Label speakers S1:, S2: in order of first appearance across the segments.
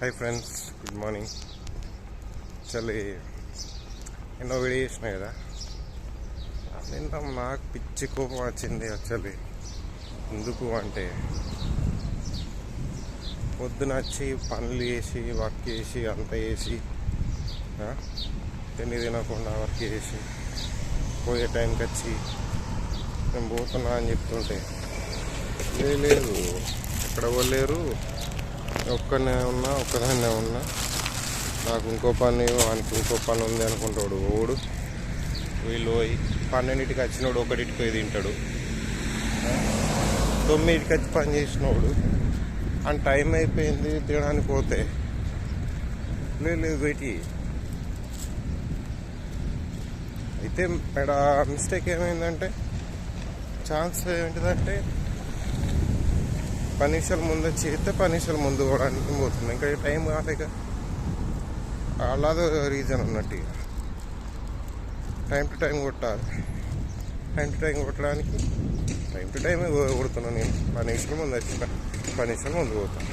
S1: Hi friends good morning చలి ఎన్నో వేడి చేసిన కదా. నిన్న నాకు పిచ్చి కోపం వచ్చింది యాక్చువల్లీ ఎందుకు అంటే పొద్దున వచ్చి పనులు చేసి వర్క్ చేసి అంత చేసి తిని తినకుండా వర్క్ చేసి పోయే టైంకి వచ్చి నేను పోతున్నా అని చెప్తుంటే లేదు ఎక్కడ పోలేరు ఒక్కనే ఉన్నా ఒక్కదాన్నే ఉన్నా. నాకు ఇంకో పని వానికి ఇంకో పని ఉంది అనుకుంటాడు. ఓడు వీళ్ళు పోయి పన్నెండింటికి వచ్చినోడు ఒకటికి పోయి తింటాడు. తొమ్మిదికి వచ్చి పని చేసినోడు. అని టైం అయిపోయింది తినడానికి పోతే. లేదు లేదు వెయిట్ అయితే మిస్టేక్ ఏమైందంటే ఛాన్స్ ఏంటిదంటే పది నిమిషాలు ముందు చేస్తే పది నిమిషాలు ముందు కూడా పోతుంది ఇంకా టైం కాలేక అలాదో రీజన్ ఉన్నట్టు ఇక. టైం టు టైం కొట్టాలి. టైం టు టైం కొట్టడానికి టైం టు టైం కొడుతున్నాను నేను. పది నిమిషాల ముందు వచ్చిన పది నిమిషాల ముందు పోతాను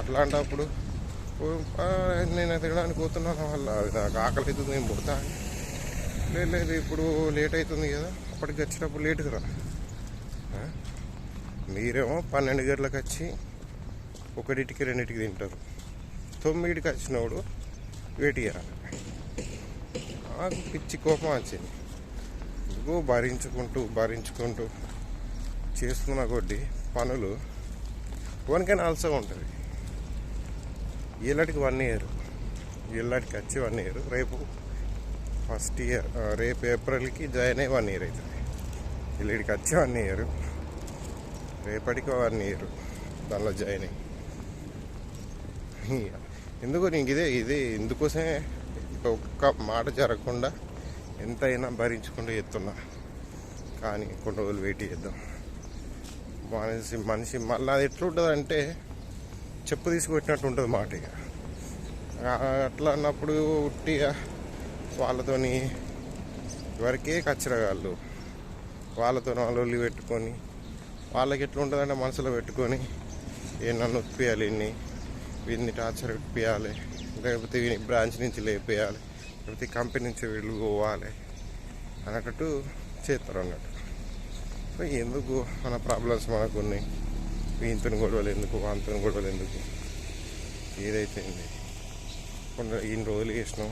S1: అట్లాంటప్పుడు నేను తినడానికి పోతున్నాను వల్ల. అది నాకు ఆకలి అవుతుంది నేను పుడతా లేదు లేదు ఇప్పుడు లేట్ అవుతుంది కదా. అప్పటికి వచ్చినప్పుడు లేట్ రా. మీరేమో పన్నెండు గంటలకు వచ్చి ఒకటికి రెండింటికి తింటారు. తొమ్మిదికి వచ్చినప్పుడు వెయిట్ చేయాలి. నాకు పిచ్చి కోపం వచ్చింది. ఇదిగో భరించుకుంటూ భరించుకుంటూ చేస్తున్న కొద్దీ పనులు వన్కైనా ఆల్సో ఉంటుంది. ఈళ్ళటికి వన్ ఇయర్ ఈళ్ళటికి వచ్చి వన్ ఇయర్ రేపు ఫస్ట్ ఇయర్ రేపు ఏప్రిల్కి జాయిన్ అయ్యి వన్ ఇయర్ అవుతుంది. వీళ్ళకి వచ్చి వన్ ఇయర్. రేపటికి వన్ ఇయర్ దానిలో జాయిన్ అయ్యి. ఎందుకు నీకు ఇదే ఇదే ఇందుకోసమే ఒక్క మాట జరగకుండా ఎంతైనా భరించుకుంటూ ఎత్తున్నా. కానీ కొన్ని రోజులు వెయిట్ చేద్దాం. మనిషి మనిషి మళ్ళీ అది ఎట్లుంటుంది అంటే చెప్పు తీసుకొచ్చినట్టు ఉంటుంది మాట ఇక. అట్లా అన్నప్పుడు ఉట్టిగా వాళ్ళతోని వరకే కచ్చరగాళ్ళు. వాళ్ళతో వాళ్ళు పెట్టుకొని వాళ్ళకి ఎట్లా ఉంటుందంటే మనసులో పెట్టుకొని ఏ నన్ను ఉత్పియాలి ఇన్ని వీడిని టార్చర్ ఇప్పియాలి లేకపోతే వీని బ్రాంచ్ నుంచి లేపేయాలి లేకపోతే కంపెనీ నుంచి వీళ్ళు పోవాలి అన్నట్టు చేస్తారు అన్నట్టు. సో ఎందుకు మన ప్రాబ్లమ్స్ మనకు ఉన్నాయి వీంతో గొడవలు ఎందుకు? వాంతో గొడవలు ఎందుకు? ఏదైతే కొన్ని ఇన్ని రోజులు చేసినాం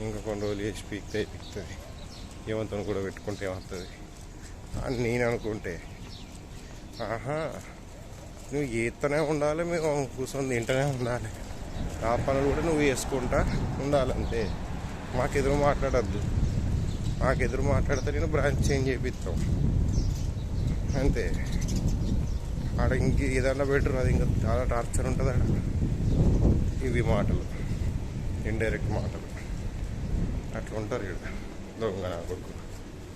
S1: ఇంకా కొన్ని రోజులు చేసి పీక్తే పీక్తుంది. ఏమంతో కూడా పెట్టుకుంటే ఏమవుతుంది? అని నేను అనుకుంటే ఆహా. నువ్వు చేస్తూనే ఉండాలి మేము కూర్చొని తింటూనే ఉండాలి. ఆ పనులు కూడా నువ్వు చేసుకుంటా ఉండాలంతే. మాకు ఎదురు మాట్లాడద్దు. మాకు ఎదురు మాట్లాడితే నేను బ్రాంచ్ చేంజ్ చేపిస్తాం. అంతే. ఆడ ఇంక ఏదన్నా బెటర్ అది ఇంకా చాలా టార్చర్ ఉంటుంది ఆడ. ఇవి మాటలు. ఇండైరెక్ట్ మాటలు. అట్లా ఉంటారు ఇక్కడ దొంగ నా కొడుకు.